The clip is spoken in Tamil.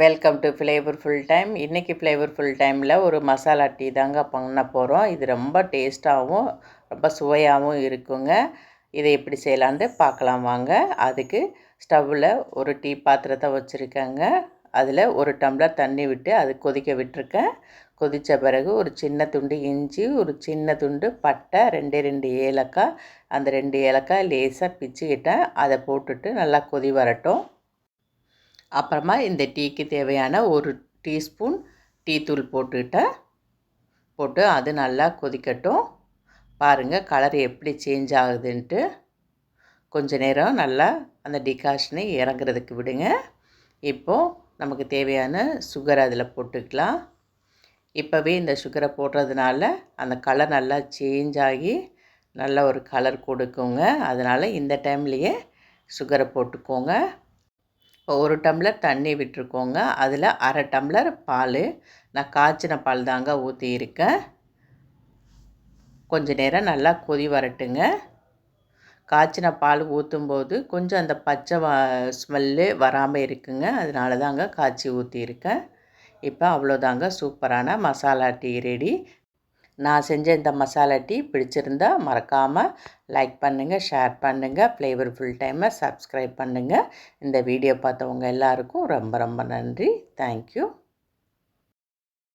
Welcome to flavour full time இன்றைக்கி ஃப்ளேவர் ஃபுல் டைமில் ஒரு மசாலா டீ தாங்க பண்ண போகிறோம் இது ரொம்ப டேஸ்ட்டாகவும் ரொம்ப சுவையாகவும் இருக்குங்க. இதை எப்படி செய்யலான்ட்டு பார்க்கலாம் வாங்க. அதுக்கு ஸ்டவ்வில் ஒரு டீ பாத்திரத்தை வச்சுருக்கேங்க. அதில் ஒரு டம்ளர் தண்ணி விட்டு அது கொதிக்க விட்டுருக்கேன். கொதித்த பிறகு ஒரு சின்ன துண்டு இஞ்சி ஒரு சின்ன துண்டு பட்டை ரெண்டே ரெண்டு ஏலக்காய். அந்த ரெண்டு ஏலக்காய் லேசாக பிச்சுக்கிட்டேன். அதை போட்டுட்டு நல்லா கொதி வரட்டும். அப்புறமா இந்த டீக்கு தேவையான ஒரு டீஸ்பூன் டீத்தூள் தூள் போட்டுக்கிட்டேன் போட்டு அது நல்லா கொதிக்கட்டும். பாருங்கள் கலர் எப்படி சேஞ்ச் ஆகுதுன்ட்டு. கொஞ்ச நேரம் நல்லா அந்த டிகாஷனை இறங்குறதுக்கு விடுங்க. இப்போது நமக்கு தேவையான சுகர் அதில் போட்டுக்கலாம். இப்போவே இந்த சுகரை போடுறதுனால அந்த கலர் நல்லா சேஞ்ச் ஆகி நல்ல ஒரு கலர் கொடுக்குங்க. அதனால் இந்த டைம்லேயே சுகரை போட்டுக்கோங்க. இப்போ ஒரு டம்ளர் தண்ணி விட்டுருக்கோங்க. அதில் அரை டம்ளர் பால். நான் காய்ச்சின பால் தாங்க ஊற்றியிருக்கேன் கொஞ்ச நேரம் நல்லா கொதி வரட்டுங்க. காய்ச்சின பால் ஊற்றும்போது கொஞ்சம் அந்த பச்சை வா ஸ்மெல்லு வராமல் இருக்குங்க. அதனால தாங்க காய்ச்சி ஊற்றியிருக்கேன் இப்போ அவ்வளோதாங்க சூப்பரான மசாலா டீ ரெடி. நான் செஞ்ச இந்த மசாலா டீ பிடிச்சிருந்தா மறக்காமல் லைக் பண்ணுங்கள் ஷேர் பண்ணுங்கள் ஃப்ளேவர்ஃபுல் டைமை சப்ஸ்கிரைப் பண்ணுங்கள் இந்த வீடியோ பார்த்தவங்க எல்லாருக்கும் ரொம்ப ரொம்ப நன்றி. தேங்க்யூ